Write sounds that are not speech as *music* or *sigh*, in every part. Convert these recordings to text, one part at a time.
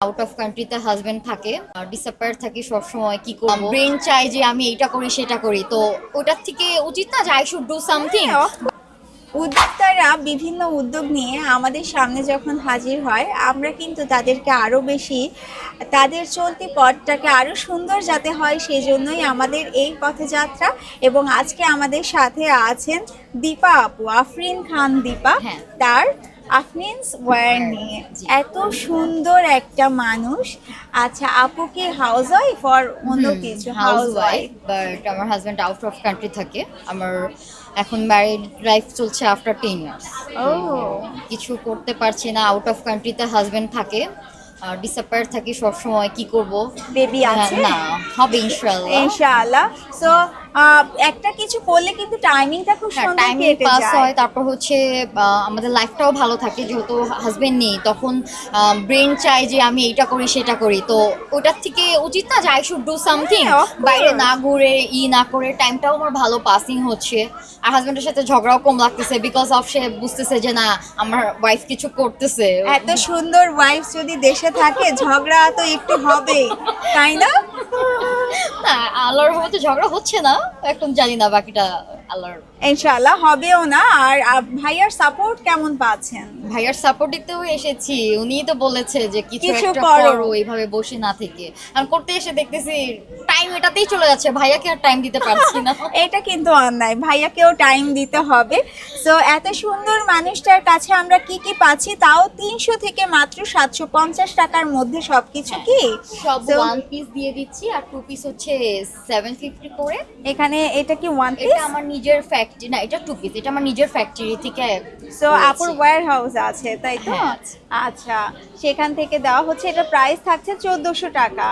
Out of কান্ট্রিতে husband থাকে ডিসঅ্যাপায়ার থাকি সবসময় কি করব? ব্রেন চাই যে আমি এইটা করি সেটা করি। তো ওটার থেকে উচিত না যে আই শুড ডু সামথিং উদ্যোক্তারা বিভিন্ন উদ্যোগ নিয়ে আমাদের সামনে যখন হাজির হয় আমরা কিন্তু তাদেরকে আরও বেশি তাদের চলতি পথটাকে আরও সুন্দর যাতে হয় সেই জন্যই আমাদের এই পথযাত্রা এবং আজকে আমাদের সাথে আছেন দীপা আপু আফরিন খান দীপা হ্যাঁ। তার নিয়ে জি। এত সুন্দর একটা মানুষ। আচ্ছা আপু কি হাউস ওয়াইফ আর অন্য কিছু? হাউস ওয়াইফ বাট আমার হাজবেন্ড আউট অফ কান্ট্রি থাকে। আমার এখন ম্যারিড লাইফ চলছে আফটার টেন ইয়ার্স ও। কিছু করতে পারছি না আউট অফ কান্ট্রিতে হাজবেন্ড থাকে। ডিসঅ্যাপায়ার থাকি সবসময় কি করব? বেবি আছে? না হবে ইনশাআল্লাহ। ইনশাআল্লাহ। সো একটা কিছু করলে কিন্তু টাইমিংটা খুব সুন্দর টাইম পাস হয় তারপর হচ্ছে আমাদের লাইফটাও ভালো থাকে যেহেতু হাজবেন্ড নেই তখন ব্রেন চাই যে আমি এটা করি সেটা করি। তো ওটার থেকে উচিত না যে আই শুড ডু সামথিং হ্যাঁ, বাইরে না ঘুরে ই না করে টাইমটাও আমার ভালো পাসিং হচ্ছে। আর হাজবেন্ডের সাথে ঝগড়াও কম লাগতেছে বিকজ অফ সে বুঝতেছে যে না আমার ওয়াইফ কিছু করতেছে। এত সুন্দর ওয়াইফ যদি দেশে থাকে ঝগড়া তো একটু হবে তাই না? না আল্লাহর রহমতে ঝগড়া হচ্ছে না এখন জানি না বাকিটা আল্লাহর ইনশাআল্লাহ হবেও না। আর ভাইয়ার সাপোর্ট কেমন পাচ্ছেন? ভাইয়ার সাপোর্ট দিতেও এসেছি। উনিই তো বলেছে যে কিছু একটা করো। এইভাবে বসে না থেকে। আর করতে এসে দেখতেছি টাইম এটাতেই চলে যাচ্ছে। ভাইয়াকে আর টাইম দিতে পারছি না। *laughs* এটা কিন্তু অন্যায়। ভাইয়াকেও টাইম দিতে হবে। সো এত সুন্দর মানুষটার কাছে আমরা কি কি পাচ্ছি? তাও তিনশো থেকে মাত্র সাতশো পঞ্চাশ টাকার মধ্যে সবকিছু কি? সব ওয়ান পিস দিয়ে দিচ্ছি। আর টু পিস হচ্ছে সেভেন ফিফটি করে। এখানে এটা কি ওয়ান এটা পিস আমার নিজের ফ্যাক্টরি না এটা টু পিস এটা আমার নিজের ফ্যাক্টরি থেকে সো। আপুর ওয়্যার হাউস আছে তাই তো? হ্যাঁ, আচ্ছা সেখান থেকে দেওয়া হচ্ছে এটা প্রাইস থাকছে চোদ্দোশো টাকা।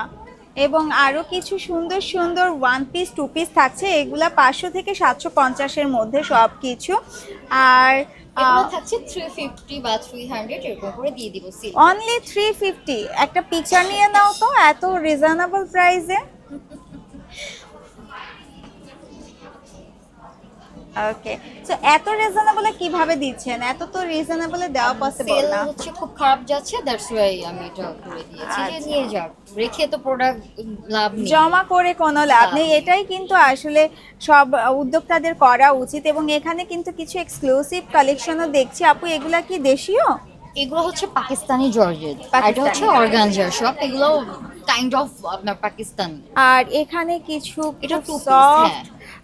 এবং আরও কিছু সুন্দর সুন্দর ওয়ান পিস টু পিস থাকছে এগুলা পাঁচশো থেকে সাতশো পঞ্চাশের মধ্যে সব কিছু আর থাকছে থ্রি ফিফটি বা এরকম করে দিয়ে দিব অনলি থ্রি ফিফটি একটা পিকচার নিয়ে নাও তো এত রিজনেবল প্রাইসে ওকে সো এত রিজনেবলে কীভাবে দিচ্ছেন? এত তো রিজনেবলে দেওয়া পসিবল না। হচ্ছে খুব খারাপ যাচ্ছে দ্যাটস ওয়াই আমি এটা করে দিয়েছি যে আচ্ছা। নিয়ে যাক রেখে তো প্রোডাক্ট লাভ নেই। জমা করে কোনো লাভ নেই। এটাই কিন্তু আসলে সব উদ্যোক্তাদের করা উচিত এবং এখানে কিন্তু কিছু এক্সক্লুসিভ কালেকশনও দেখছি। আপু এগুলা কি দেশীয়? এগুলো হচ্ছে পাকিস্তানি জর্জেট। এটা হচ্ছে অর্গানজার সব এগুলো কাইন্ড অফ আপনার পাকিস্তানি। আর এখানে কিছু এটা সফট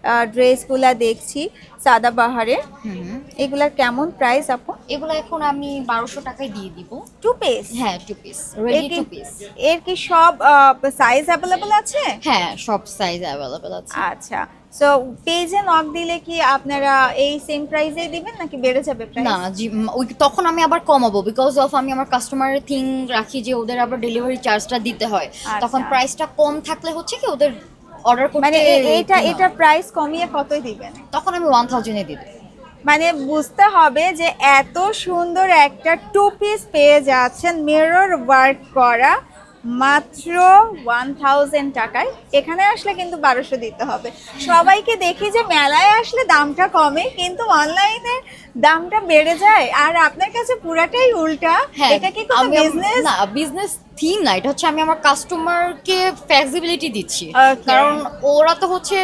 হ্যাঁ। ড্রেসগুলা দেখছি সাদা বাহারের এগুলার কেমন প্রাইস আপু? এগুলো এখন আমি বারোশো টাকায় দিয়ে দিব। টু পিস হ্যাঁ two piece ready two piece এর কি সব সাইজ অ্যাভেলেবল আছে? হ্যাঁ সব সাইজ অ্যাভেলেবেল আছে। আচ্ছা। সো পেজে নক দিলে কি আপনারা এই সেম প্রাইসে দিবেন নাকি বেড়ে যাবে প্রাইস না জি ওই তখন আমি আবার কমাবো বিকজ অফ আমি আমার কাস্টমারের থিং রাখি যে ওদের আবার ডেলিভারি চার্জটা দিতে হয়। তখন আচ্ছা। প্রাইসটা কম থাকলে হচ্ছে কি ওদের অর্ডার করতে মানে এ- এটা। এটা প্রাইস কমিয়ে কতই দিবেন? তখন আমি ওয়ান থাউজেন্ডে দিই মানে বুঝতে হবে যে এত সুন্দর একটা টু পিস পেয়ে যাচ্ছেন মিরর ওয়ার্ক করা মাত্র ওয়ান থাউজেন্ড টাকায়। এখানে আসলে কিন্তু বারোশো দিতে হবে। সবাইকে দেখি যে মেলায় আসলে দামটা কমে কিন্তু অনলাইনে দামটা বেড়ে যায়। আর আপনার কাছে পুরাটাই উল্টা। এটা কি কোনো হ্যাঁ, বিজনেস না বিজনেস থিম না এটা হচ্ছে আমি আমার কাস্টমারকে ফ্লেক্সিবিলিটি দিচ্ছি। কারণ ওরা তো হচ্ছে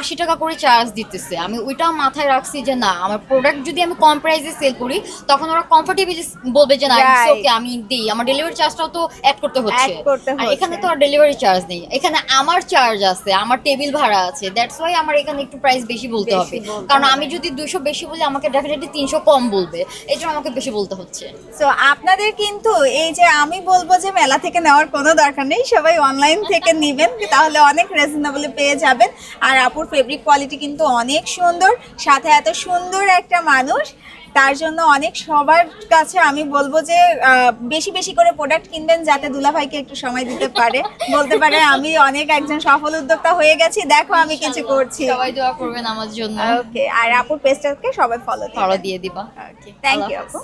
আশি টাকা করে চার্জ দিতেছে। আমি ওইটা মাথায় রাখছি যে না আমার প্রোডাক্ট যদি আমি কম প্রাইসে সেল করি তখন ওরা কমফোর্টেবলি বলবে যে না ওকে আমি দিই। আমার ডেলিভারি চার্জটাও তো অ্যাড করতে হচ্ছে। আর এখানে তো আর ডেলিভারি চার্জ নেই। এখানে আমার চার্জ আছে আমার টেবিল ভাড়া আছে। দ্যাটস ওয়াই আমার এখানে একটু প্রাইস বেশি বলতে হবে। কারণ আমি যদি দুইশো বেশি বলি আমাকে ডেফিনেটলি তিনশো কম বলবে। এই জন্য আমাকে বেশি বলতে হচ্ছে। সো আপনাদের কিন্তু এই যে আমি বলব যে মেলা থেকে নেওয়ার কোনো দরকার নেই। সবাই অনলাইন থেকে নেবেন তাহলে অনেক রিজনেবলে পেয়ে যাবেন। আর আপুর ফেব্রিক কোয়ালিটি কিন্তু অনেক সুন্দর সাথে এত সুন্দর একটা মানুষ। তার জন্য অনেক সবার কাছে আমি বলব যে বেশি বেশি করে প্রোডাক্ট কিনবেন যাতে দুলাভাইকে একটু সময় দিতে পারে। বলতে পারে আমি অনেক একজন সফল উদ্যোক্তা হয়ে গেছি দেখো আমি কিছু করছি। সবাই দোয়া করবেন আমার জন্য। ওকে আর আপুর পেজটাকে সবাই ফলো ফলো দিয়ে দিবা। ওকে থ্যাংক ইউ আপু।